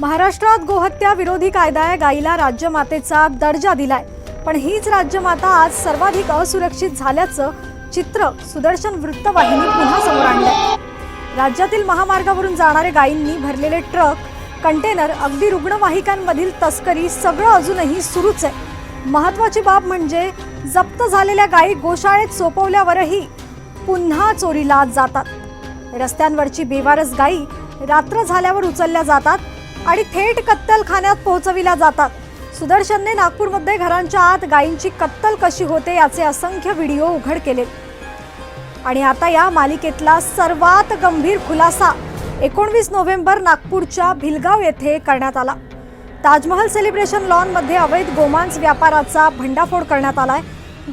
महाराष्ट्रात गोहत्या विरोधी कायदा गायीला राज्यमातेचा दर्जा दिलाय. पण हीच राज्यमाता आज सर्वाधिक असुरक्षित झाल्याचं चित्र सुदर्शन वृत्तवाहिनी पुन्हा समोर आणलंय. राज्यातील महामार्गावरून जाणारे गायींनी भरलेले ट्रक कंटेनर अगदी रुग्णवाहिकांमधील तस्करी सगळं अजूनही सुरूच आहे. महत्वाची बाब म्हणजे जप्त झालेल्या गायी गोशाळेत सोपवल्यावरही पुन्हा चोरीला जातात. रस्त्यांवरची बेवारस गायी रात्र झाल्यावर उचलल्या जातात आणि थेट कत्तलखान्यात पोहोचविल्या जातात. सुदर्शनने नागपूरमध्ये घरांच्या आत गायींची कत्तल कशी होते याचे असंख्य व्हिडिओ उघड केले. आणि आता या मालिकेतला सर्वात गंभीर खुलासा एकोणवीस नोव्हेंबर नागपूरच्या भिलगाव येथे करण्यात आला. ताजमहल सेलिब्रेशन लॉनमध्ये अवैध गोमांस व्यापाराचा भंडाफोड करण्यात आलाय.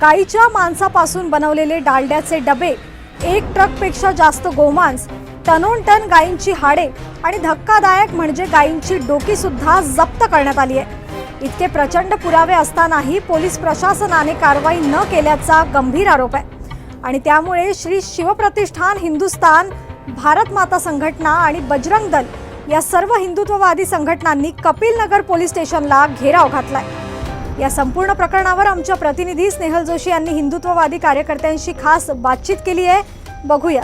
गायीच्या मांसापासून बनवलेले डालड्याचे डबे एक ट्रकपेक्षा जास्त गोमांस टनोन टन गायींची हाडे आणि धक्कादायक म्हणजे गायींची डोकी सुद्धा जप्त करण्यात आली आहे. इतके प्रचंड पुरावे असतानाही पोलीस प्रशासनाने कारवाई न केल्याचा गंभीर आरोप आहे. आणि त्यामुळे श्री शिवप्रतिष्ठान हिंदुस्तान भारत माता संघटना आणि बजरंग दल या सर्व हिंदुत्ववादी संघटनांनी कपिल नगर पोलीस स्टेशनला घेराव घातलाय. या संपूर्ण प्रकरणावर आमच्या प्रतिनिधी स्नेहल जोशी यांनी हिंदुत्ववादी कार्यकर्त्यांशी खास बातचीत केली आहे. बघूया.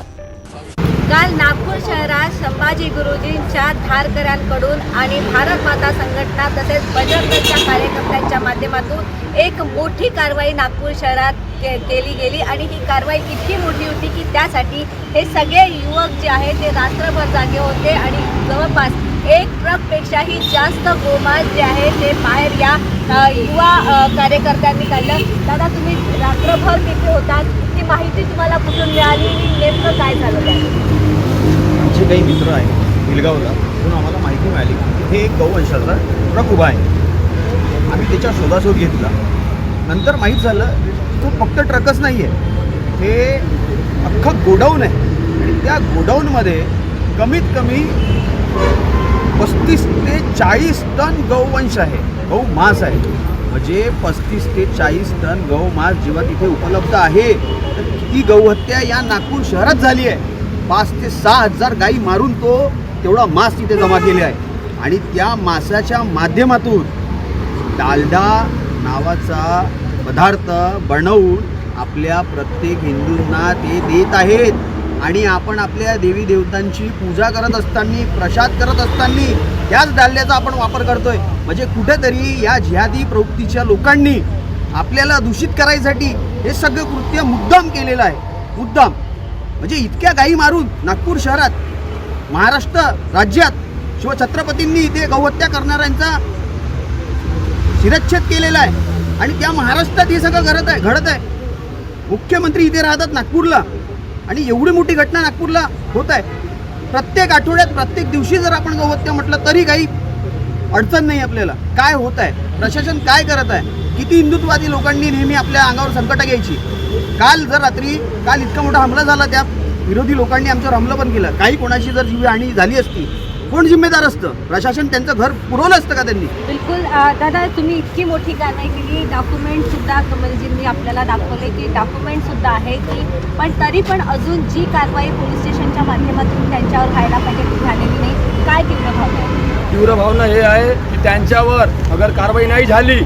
काल नागपूर शहरात संभाजी गुरुजींच्या धारकऱ्यांकडून आणि भारत माता संघटना तसेच बजरंगच्या कार्यकर्त्यांच्या माध्यमातून एक मोठी कारवाई नागपूर शहरात के केली गेली. आणि ही कारवाई इतकी मोठी होती की त्यासाठी हे सगळे युवक जे आहेत ते रात्रभर जागे होते आणि जवळपास एक ट्रकपेक्षाही जास्त गोमांस जे आहे ते बाहेर या युवा कार्यकर्त्यांनी काढलं. दादा तुम्ही रात्रभर तिथे होतात. ती माहिती तुम्हाला कुठून मिळाली नेमकं काय झालं आमचे काही मित्र आहेत गिलगावला म्हणून आम्हाला माहिती मिळाली तिथे एक गौवंशाचा ट्रक उभा आहे. आम्ही त्याच्या शोधाशोध घेतला. नंतर माहीत झालं तो फक्त ट्रकच नाही आहे हे अख्खं गोडाऊन आहे. आणि त्या गोडाऊनमध्ये कमीत कमी पस्तीस ते चाळीस टन गौवंश आहे. गौ मांस आहे. म्हणजे पस्तीस ते चाळीस टन गौ मांस जेव्हा तिथे उपलब्ध आहे. तर किती गौहत्या या नागपूर शहरात झाली आहे? पाच ते सहा हजार गाई मारून तो तेवढा मांस तिथे जमा केले आहे. आणि त्या मासाच्या माध्यमातून डालडा नावाचा पदार्थ बनवून आपल्या प्रत्येक हिंदूंना ते देत आहेत. आणि आपण आपल्या देवी देवतांची पूजा करत असताना प्रसाद करत असताना याच दाल्याचा आपण वापर करतोय. म्हणजे कुठेतरी या जिहादी प्रवृत्तीच्या लोकांनी आपल्याला दूषित करायसाठी हे सगळं कृत्य मुद्दाम केलेलं आहे. मुद्दाम. म्हणजे इतक्या गायी मारून नागपूर शहरात महाराष्ट्र राज्यात शिवछत्रपतींनी इथे गौहत्या करणाऱ्यांचा शिरच्छेद केलेला आहे. आणि त्या महाराष्ट्रात हे सगळं घडत आहे घडत आहे. मुख्यमंत्री इथे राहतात नागपूरला. आणि एवढी मोठी घटना नागपूरला होत आहे. प्रत्येक आठवड्यात प्रत्येक दिवशी जर आपण गौहत्या म्हटलं तरी काही अडचण नाही आपल्याला. काय होत आहे? प्रशासन काय करत आहे? किती हिंदुत्ववादी लोकांनी नेहमी आपल्या अंगावर संकटं घ्यायची? काल जर रात्री काल इतका मोठा हमला झाला त्या विरोधी लोकांनी आमच्यावर हमला पण केला. काही कोणाची जर जीवहानी झाली असती कोण जिम्मेदार असतं? प्रशासन त्यांचं घर पुरवलं असतं का त्यांनी? बिलकुल दादा तुम्ही इतकी मोठी कारवाई केली डॉक्युमेंट सुद्धा कमलजींनी आपल्याला दाखवले की डॉक्युमेंट सुद्धा आहे की पण तरी पण अजून जी कारवाई पोलीस स्टेशनच्या माध्यमातून त्यांच्यावर व्हायला पाहिजे ती झालेली नाही. काय तीव्र भावना आहे? तीव्र भावना हे आहे की त्यांच्यावर अगर कारवाई नाही झाली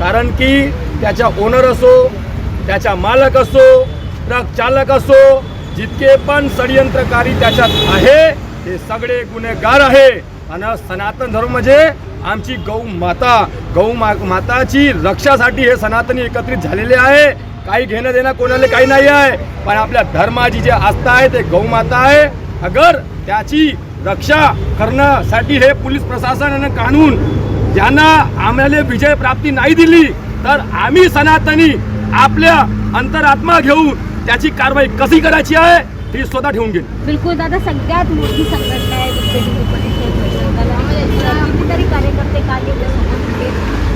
कारण की त्याच्या ओनर असो त्याच्या मालक असो ट्रक चालक असो जितके पण षडयंत्रकारी त्याच्यात आहे हे सगळे गुन्हेगार आहे. आणि सनातन धर्म म्हणजे आमची गौ माता. गौ मा माताची रक्षासाठी हे सनातनी एकत्रित झालेले आहे. काही घेणं देणं कोणाला काही नाही आहे. पण आपल्या धर्माची जी आस्था आहे ते गौमाता आहे. अगर त्याची रक्षा करण्यासाठी हे पोलीस प्रशासनानं कानून ज्यांना आम्हाला विजय प्राप्ती नाही दिली तर आम्ही सनातनी आपल्या अंतरात्मा घेऊन त्याची कारवाई कशी करायची आहे? ती स्वतः ठेवून घेईन बिलकुल दादा सगळ्यात मोठी संघटना आहे उपनिषद परिषद. कितीतरी कार्यकर्ते होते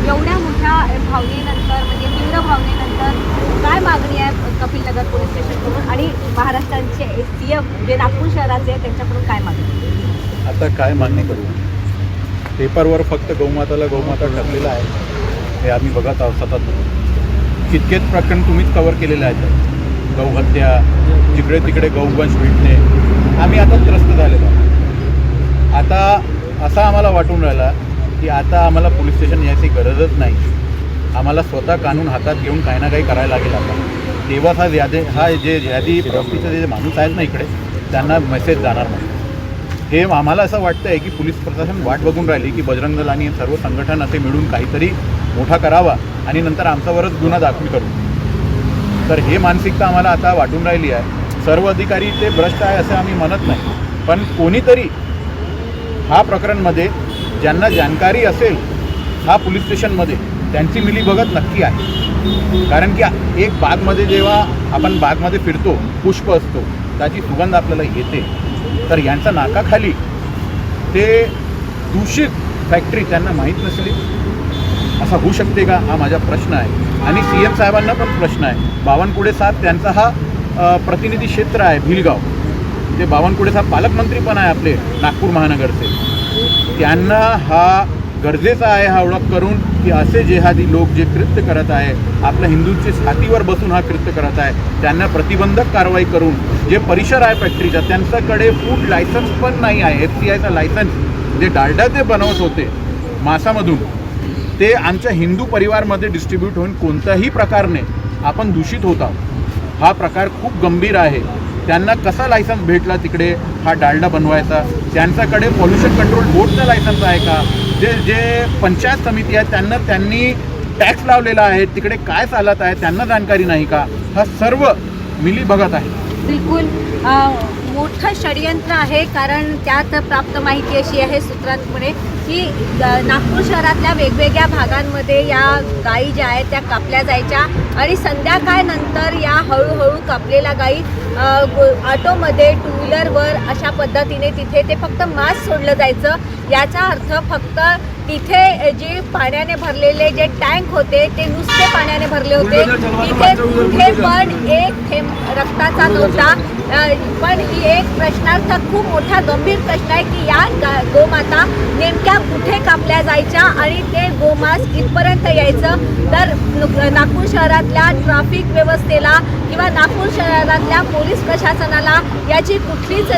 एवढ्या मोठ्या भावनेनंतर म्हणजे तीव्र भावनेनंतर काय मागणी आहे कपिल नगर पोलीस स्टेशनकडून आणि महाराष्ट्राचे सी एम जे नागपूर शहराचे आहे त्यांच्याकडून काय मागणी आहे? आता काय मागणी करू? पेपरवर फक्त गौमाताला गौमाता टाकलेलं आहे. हे आम्ही बघत आहोत सतत. कितकेच प्रकरण तुम्हीच कव्हर केलेले आहेत. गौहत्या जिकडे तिकडे गौवंश भेटणे आम्ही आता त्रस्त झालेलो आता असा आम्हाला वाटून राहिला की आता आम्हाला पोलीस स्टेशन यायची गरजच नाही. आम्हाला स्वतः कानून हातात घेऊन काही ना काही करायला लागेल आता. तेव्हाच हा यादी हा जे यादी प्रॉपर्टीचे जे माणूस आहेत ना इकडे त्यांना मेसेज जाणार नाही. हे आम्हाला असं वाटतं आहे की पोलीस प्रशासन वाट बघून राहिली की बजरंग दल आणि सर्व संघटन असे मिळून काहीतरी मोठा करावा आणि नंतर आमच्यावरच गुन्हा दाखल करू. तर हे मानसिकता आम्हाला आता वाटून राहिली आहे. सर्व अधिकारी ते भ्रष्ट आहे असं आम्ही म्हणत नाही. पण कोणीतरी हा प्रकरणमध्ये ज्यांना जानकारी असेल हा पोलीस स्टेशनमध्ये त्यांची मिली बघत नक्की आहे. कारण की एक बागमध्ये जेव्हा आपण बागमध्ये फिरतो पुष्प असतो त्याची सुगंध आपल्याला येते. तर यांचा नाकाखाली ते दूषित फॅक्टरी त्यांना माहीत नसली. असा होऊ शकते का? हा माझा प्रश्न आहे. आणि सी एम साहेबांना पण प्रश्न आहे. बावनकुळे साहेब त्यांचा हा प्रतिनिधी क्षेत्र आहे भिलगाव. ते बावनकुळे साहेब पालकमंत्री पण आहे आपले नागपूर महानगरचे. त्यांना हा गरजेचा आहे हा ओळख करून की असे जेहादी लोक जे कृत्य करत आहे आपल्या हिंदूंच्या छातीवर बसून हा कृत्य करत आहे त्यांना प्रतिबंधक कारवाई करून जे परिसर आहे फॅक्टरीचा त्यांच्याकडे फूड लायसन्स पण नाही आहे एफ सी आयचा लायसन्स जे डालडा ते बनवत होते मासामधून ते आमच्या हिंदू परिवारमध्ये डिस्ट्रीब्यूट होऊन कोणत्याही प्रकारने आपण दूषित होत आहोत. हा प्रकार खूप गंभीर आहे. त्यांना कसा लायसन्स भेटला तिकडे? हा डालडा बनवायचा. त्यांच्याकडे पॉल्युशन कंट्रोल बोर्डचा लायसन्स आहे का? जे जे पंचायत समिती आहे त्यांना त्यांनी टॅक्स लावलेला आहे. तिकडे काय चालत आहे त्यांना जाणकारी नाही का? हा सर्व मिली बघत आहे. बिलकुल मोठं षडयंत्र आहे कारण त्यात प्राप्त माहिती अशी आहे सूत्रांमुळे. की नागपूर शहरातल्या वेगवेगळ्या भागांमध्ये या गायी ज्या आहेत त्या कापल्या जायच्या आणि संध्याकाळनंतर या हळूहळू कापलेल्या गायी ऑटोमध्ये टू व्हीलरवर अशा पद्धतीने तिथे ते फक्त मास सोडलं जायचं. याचा अर्थ फक्त तिथे जे पाण्याने भरलेले जे टँक होते ते नुसते पाण्याने भरले होते. तिथे कुठे पण एक थेंब रक्ताचा नव्हता पण ही एक प्रश्नार्थ खूप मोठा गंभीर प्रश्न आहे की या गा- गोमाता नेमक्या कुठे कापल्या जायच्या आणि ते गोमास इथपर्यंत यायचं? तर नागपूर शहरातल्या ट्रॅफिक व्यवस्थेला किंवा नागपूर शहरातल्या पोलीस प्रशासनाला याची कुठलीच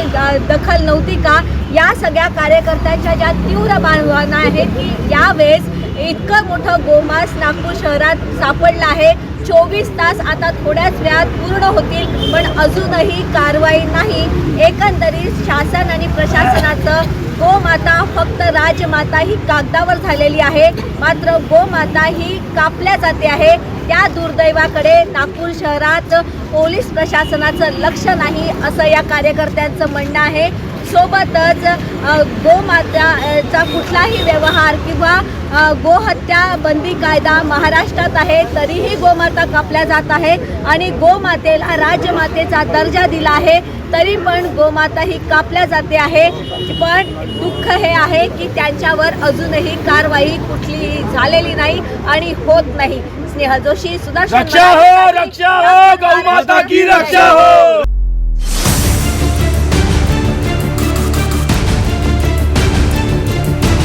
दखल नव्हती का? या सगळ्या कार्यकर्त्यांच्या ज्या तीव्र भावना आहेत की यावेळेस इतकं मोठं गोमास नागपूर शहरात सापडलं आहे. चोवीस तास आता थोड्याच वेळात पूर्ण होतील पण अजूनही कारवाई नाही. एकंदरीत शासन आणि प्रशासनाचं गोमाता फक्त राजमाता ही कागदावर झालेली आहे. मात्र गोमाता ही कापल्या जाते आहे. त्या दुर्दैवाकडे नागपूर शहरात पोलीस प्रशासनाचं लक्ष नाही असं या कार्यकर्त्यांचं म्हणणं आहे. सोबतच गोमाताचा कुठलाही व्यवहार किंवा गोहत्या बंदी कायदा महाराष्ट्रात आहे तरीही गोमाता कापल्या जात आहे आणि गोमातेला राजमातेचा दर्जा दिला आहे तरी पण गोमाता ही कापल्या जाते आहे. पण दुःख हे आहे की त्यांच्यावर अजूनही कारवाई कुठली झालेली नाही आणि होत नाही. स्नेहल जोशी सुदर्शन रक्षा हो रक्षा हो गौ माता की रक्षा हो!